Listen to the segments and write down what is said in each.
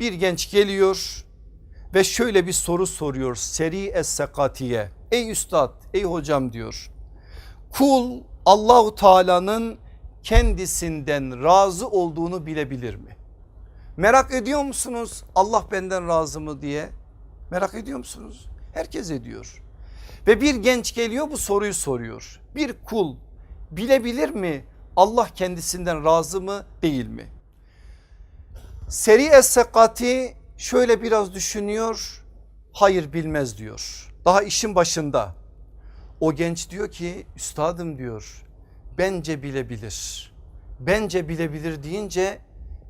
bir genç geliyor ve şöyle bir soru soruyor seri es-sekatiye. Ey üstad ey hocam diyor. Kul Allahu Teala'nın kendisinden razı olduğunu bilebilir mi? Merak ediyor musunuz Allah benden razı mı diye? Merak ediyor musunuz? Herkes ediyor. Ve bir genç geliyor bu soruyu soruyor. Bir kul bilebilir mi Allah kendisinden razı mı değil mi? Seri Es-Sekati şöyle biraz düşünüyor. Hayır bilmez diyor. Daha işin başında. O genç diyor ki üstadım diyor bence bilebilir. Bence bilebilir deyince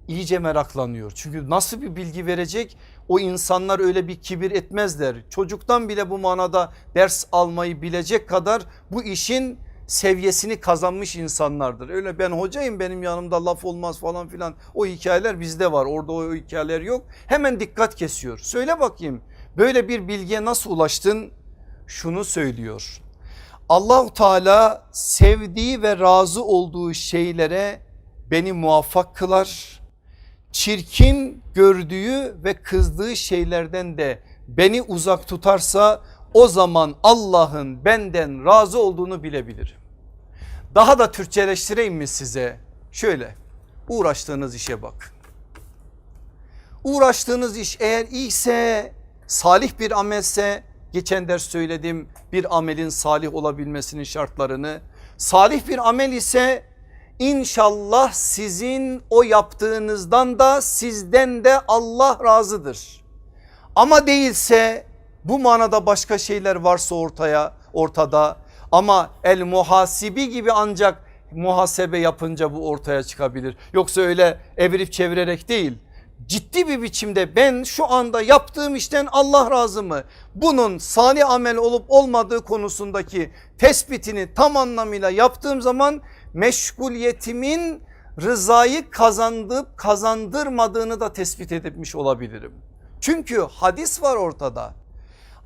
iyice meraklanıyor. Çünkü nasıl bir bilgi verecek? O insanlar öyle bir kibir etmezler. Çocuktan bile bu manada ders almayı bilecek kadar bu işin seviyesini kazanmış insanlardır. Öyle ben hocayım benim yanımda laf olmaz falan filan o hikayeler bizde var orada o hikayeler yok. Hemen dikkat kesiyor. Söyle bakayım böyle bir bilgiye nasıl ulaştın? Şunu söylüyor. Allahu Teala sevdiği ve razı olduğu şeylere beni muvaffak kılar. Çirkin gördüğü ve kızdığı şeylerden de beni uzak tutarsa o zaman Allah'ın benden razı olduğunu bilebilirim. Daha da Türkçeleştireyim mi size? Şöyle uğraştığınız işe bak. Uğraştığınız iş eğer iyiyse salih bir amelse geçen ders söyledim bir amelin salih olabilmesinin şartlarını. Salih bir amel ise inşallah sizin o yaptığınızdan da sizden de Allah razıdır. Ama değilse bu manada başka şeyler varsa ortaya ortada ama el muhasibi gibi ancak muhasebe yapınca bu ortaya çıkabilir. Yoksa öyle evirip çevirerek değil ciddi bir biçimde ben şu anda yaptığım işten Allah razı mı? Bunun salih amel olup olmadığı konusundaki tespitini tam anlamıyla yaptığım zaman meşguliyetimin rızayı kazandırıp kazandırmadığını da tespit etmiş olabilirim. Çünkü hadis var ortada.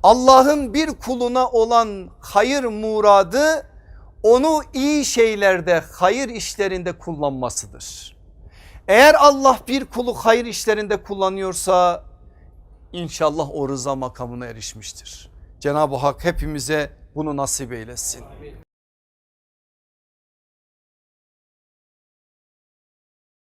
Allah'ın bir kuluna olan hayır muradı onu iyi şeylerde hayır işlerinde kullanmasıdır. Eğer Allah bir kulu hayır işlerinde kullanıyorsa inşallah o rıza makamına erişmiştir. Cenab-ı Hak hepimize bunu nasip eylesin.